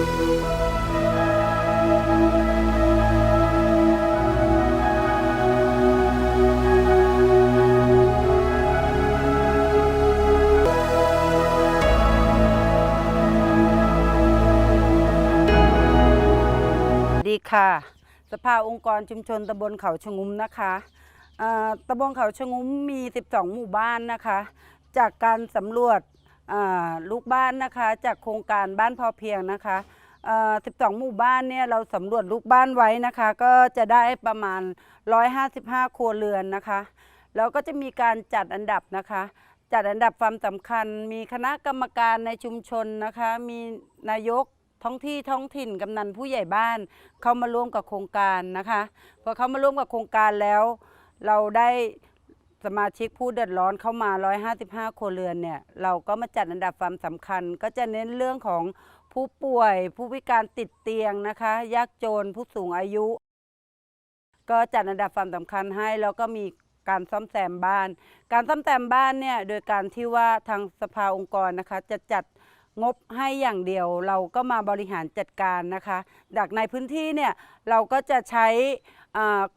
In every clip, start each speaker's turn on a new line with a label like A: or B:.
A: ดีค่ะ สภาองค์กรชุมชนตำบลเขาชงุ้มนะคะตำบลเขาชงุ้มมี 12 หมู่บ้านนะคะ จากการสำรวจ ลูกบ้านนะคะจากโครงการบ้านพอเพียงนะคะ12 หมู่บ้านเนี่ยเราสำรวจลูกบ้านไว้นะคะ ก็จะได้ประมาณ 155 ครัวเรือนนะคะแล้วก็จะมีการจัดอันดับนะคะ จัดอันดับความสำคัญ มีคณะกรรมการในชุมชนนะคะ มีนายกท้องที่ท้องถิ่นกำนันผู้ใหญ่บ้าน เข้ามาร่วมกับโครงการนะคะพอเขามาร่วมกับโครงการแล้ว เราได้ สมาชิกผู้เดือดร้อนเข้ามา 155 ครัวเรือนเนี่ย เราก็มาจัดอันดับความสำคัญ ก็จะเน้นเรื่องของผู้ป่วย ผู้พิการติดเตียงนะคะ ยากจน ผู้สูงอายุ ก็จัดอันดับความสำคัญให้ แล้วก็มีการซ่อมแซมบ้าน การซ่อมแซมบ้านเนี่ย โดยการที่ว่าทางสภาองค์กรนะคะ จะจัด งบให้อย่างเดียวเราก็มาบริหารจัดการนะคะจากในพื้นที่เนี่ยเราก็จะใช้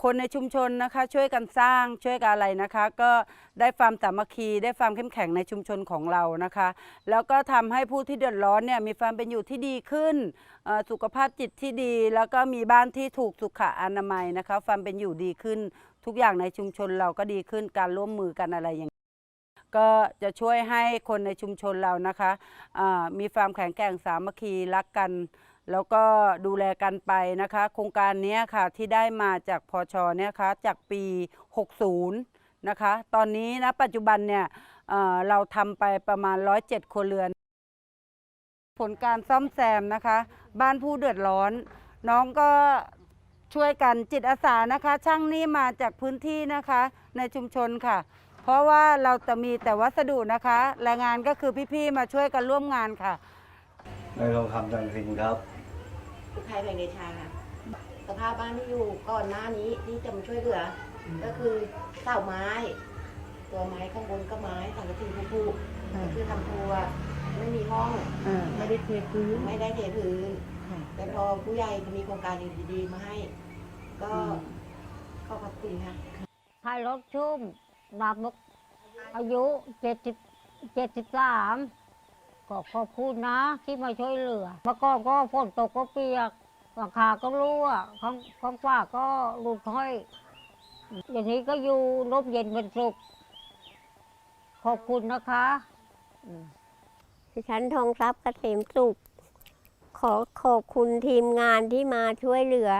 A: คนในชุมชนนะคะ ช่วยกันสร้างช่วยกันอะไรนะคะ ก็ได้ความสามัคคีได้ความเข้มแข็งในชุมชนของเรานะคะ แล้วก็ทำให้ผู้ที่เดือดร้อนเนี่ยมีความเป็นอยู่ที่ดีขึ้นสุขภาพจิตที่ดี แล้วก็มีบ้านที่ถูกสุขอนามัยนะคะ ความเป็นอยู่ดีขึ้น ทุกอย่างในชุมชนเราก็ดีขึ้นการร่วมมือกันอะไรอย่าง ก็จะช่วยให้คนในชุมชนเรานะคะอ่ามีความแข็งแกร่งสามัคคีรักกัน แล้วก็ดูแลกันไปนะคะ โครงการนี้ค่ะที่ได้มาจากพอชเนี่ยค่ะจากปี 60 นะคะ ตอนนี้นะปัจจุบันเนี่ยเอ่อเราทำไปประมาณ 107 ครัวเรือน ผลการซ่อมแซมนะคะ บ้านผู้เดือดร้อน น้องก็ช่วยกันจิตอาสานะคะ ช่างนี่มาจากพื้นที่นะคะในชุมชนค่ะ เพราะว่าเราจะมีแต่วัสดุนะคะแรงงานก็คือพี่ๆมาช่วยกันร่วมงานค่ะ
B: ในทองคำจันทรินครับ
C: อุทัยแผ่งเดชาค่ะสภาพบ้านที่อยู่ก่อนหน้านี้ที่จะมาช่วยเหลืออก็คือเสาไม้ ตัวไม้ข้างบนก็ไม้สังกะสีผู้ผู้ก็คือทำครัวไม่มีห้อง
A: ไม่ได้เทพื้น
C: ไม่ได้เทพื้นแต่พอผู้ใหญ่มีโครงการดีๆมาให้ ก็
A: อืม
C: ขอบพระคุณค่ะ
D: ไทยรถชุ่ม นาบกอายุเจ็ดสิบเจ็ดสิบสามก็ขอบคุณนะ ที่มาช่วยเหลือเมื่อก่อนก็ฝนตกก็เปียกหลังคาก็รั่วข้างข้างฝ้าก็หลุดห้อย อย่างนี้ก็อยู่ร่มเย็นเป็นสุข ขอบคุณนะคะ
E: ดิฉันทองทรัพย์เกษมสุขขอขอบคุณทีมงานที่มาช่วยเหลือ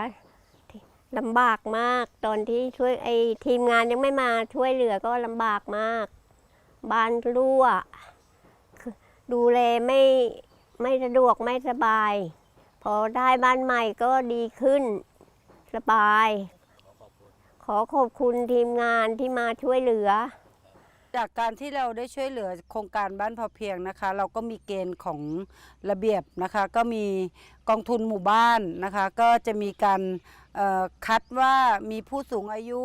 E: ลำบากมาก ตอนที่ช่วยไอ้ทีมงานยังไม่มาช่วยเหลือก็ลำบากมาก บ้านรั่ว ดูแลไม่ไม่สะดวกไม่สบาย พอได้บ้านใหม่ก็ดีขึ้นสบาย ขอขอบคุณทีมงานที่มาช่วยเหลือ
A: จากการที่เราได้ช่วยเหลือโครงการบ้านพอเพียงนะคะ เราก็มีเกณฑ์ของระเบียบนะคะ ก็มีกองทุนหมู่บ้านนะคะ ก็จะมีการคัดว่ามีผู้สูงอายุ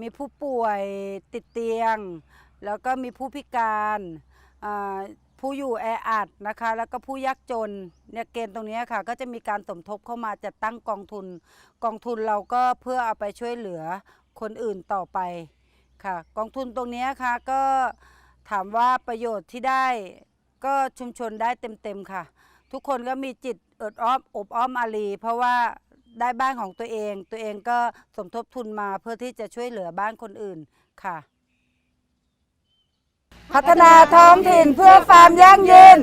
A: มีผู้ป่วยติดเตียง แล้วก็มีผู้พิการผู้อยู่แออัดนะคะ แล้วก็ผู้ยากจนเนี่ยเกณฑ์ตรงนี้ค่ะ ก็จะมีการสมทบเข้ามาจัดตั้งกองทุน กองทุนเราก็เพื่อเอาไปช่วยเหลือคนอื่นต่อไป ค่ะ กองทุนตรงนี้ค่ะก็ถามว่าประโยชน์ที่ได้ก็ชุมชนได้เต็มๆค่ะ ทุกคนก็มีจิตเอิดอ้อมอบอ้อมอารีเพราะว่าได้บ้านของตัวเอง ตัวเองก็สมทบทุนมาเพื่อที่จะช่วยเหลือบ้านคนอื่นค่ะ พัฒนาท้องถิ่นเพื่อความยั่งยืน